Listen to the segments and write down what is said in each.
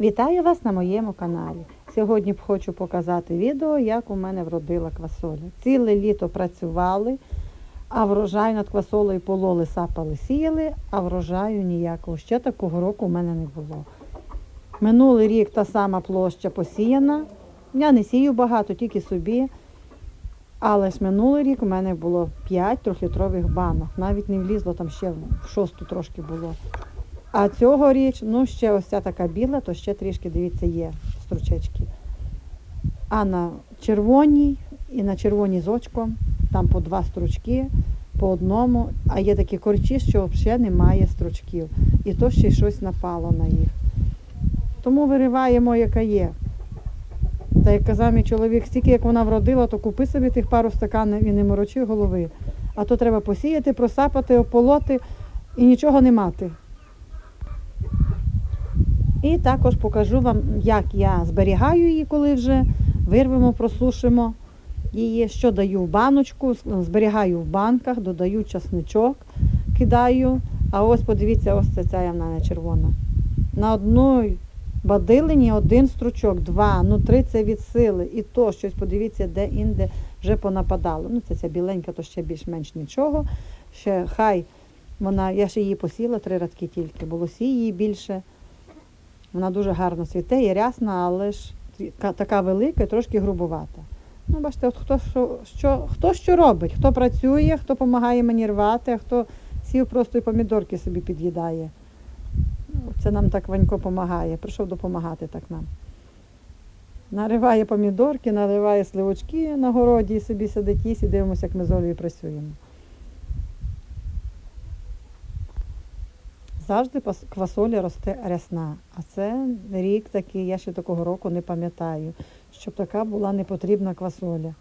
Вітаю вас на моєму каналі. Сьогодні б хочу показати відео, як у мене вродила квасоля. Ціле літо працювали, а врожай над квасолею пололи, сапали, сіяли, а врожаю ніякого. Ще такого року у мене не було. Минулий рік та сама площа посіяна. Я не сію багато, тільки собі. Але ж минулий рік у мене було 5 трьохлітрових банок. Навіть не влізло, там ще в шосту трошки було. А цьогоріч, ну ще ось ця така біла, то ще трішки, дивіться, є стручечки. А на червоній і на червоній з очком, там по два стручки, по одному, а є такі корчі, що взагалі немає стручків. І то ще щось напало на їх. Тому вириваємо, яка є. Та як казав мій чоловік, стільки як вона вродила, то купи собі тих пару стаканів і не морочи голови. А то треба посіяти, просапати, ополоти і нічого не мати. І також покажу вам, як я зберігаю її, коли вже вирвемо, просушимо її, що даю в баночку, зберігаю в банках, додаю часничок, кидаю. А ось подивіться, ось це ця не червона. На одній бадилині один стручок, два, ну три це від сили. І то щось, подивіться, де-інде вже понападало. Ну, це ця біленька, то ще більш-менш нічого. Ще хай вона, я ще її посіла три радки тільки, було її більше. Вона дуже гарно цвіте, є рясна, але ж така велика і трошки грубувата. Ну, бачите, от хто що, що, хто що робить, хто працює, хто допомагає мені рвати, а хто сів просто і помідорки собі під'їдає. Це нам так Ванько допомагає, прийшов допомагати так нам. Нариває помідорки, нариває сливочки на городі і собі сидить і дивимося, як ми з Олею працюємо. Завжди квасоля росте рясна. А це рік такий, я ще такого року не пам'ятаю, щоб така була непотрібна квасоля.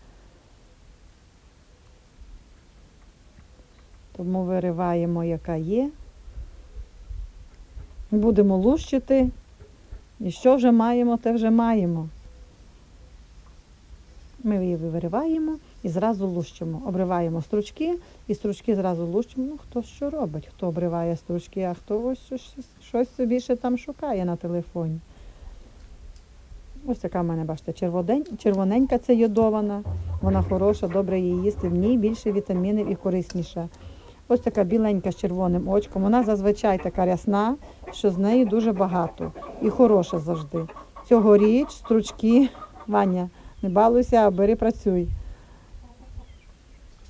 Тому вириваємо, яка є. Будемо лущити. І що вже маємо, те вже маємо. Ми її вириваємо і зразу лущимо. Обриваємо стручки і стручки зразу лущимо. Ну, хто що робить, хто обриває стручки, а хто ось щось, щось собі ще там шукає на телефоні. Ось така в мене, бачите, червоненька це йодована. Вона хороша, добре її їсти. В ній більше вітамінів і корисніша. Ось така біленька з червоним очком. Вона зазвичай така рясна, що з неї дуже багато і хороша завжди. Цьогоріч стручки, Ваня, не балуйся, а бери працюй.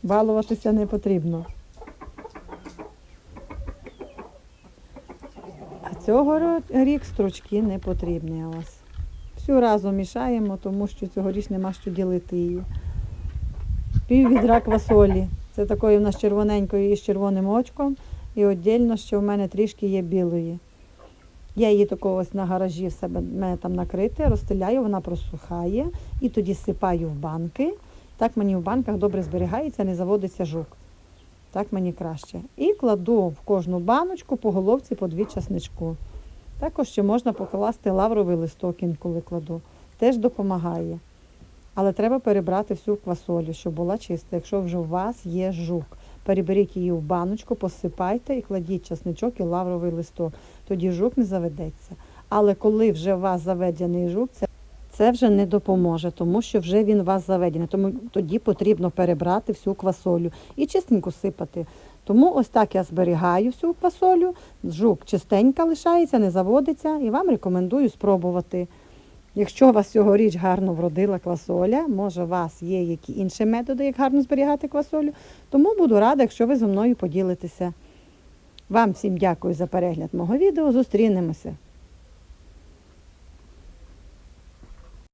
Балуватися не потрібно. А цього рік стручки не потрібні у вас. Всю разом мішаємо, тому що цьогоріч нема що ділити її. Пів відра квасолі. Це такої в нас червоненької із червоним очком. І віддільно, що в мене трішки є білої. Я її такого ось на гаражі в себе мене там накрите, розстеляю, вона просухає і тоді сипаю в банки. Так мені в банках добре зберігається, не заводиться жук. Так мені краще. І кладу в кожну баночку по головці по дві часничку. Також ще можна покласти лавровий листок інколи кладу. Теж допомагає. Але треба перебрати всю квасолю, щоб була чиста. Якщо вже у вас є жук, переберіть її в баночку, посипайте і кладіть часничок і лавровий листок. Тоді жук не заведеться. Але коли вже у вас заведений жук, це, це вже не допоможе, тому що вже він вас заведений. Тому тоді потрібно перебрати всю квасолю і чистенько сипати. Тому ось так я зберігаю всю квасолю, жук чистенька лишається, не заводиться, і вам рекомендую спробувати. Якщо у вас цьогоріч гарно вродила квасоля, може у вас є які інші методи, як гарно зберігати квасолю, тому буду рада, якщо ви зі мною поділитеся. Вам всім дякую за перегляд мого відео. Зустрінемося.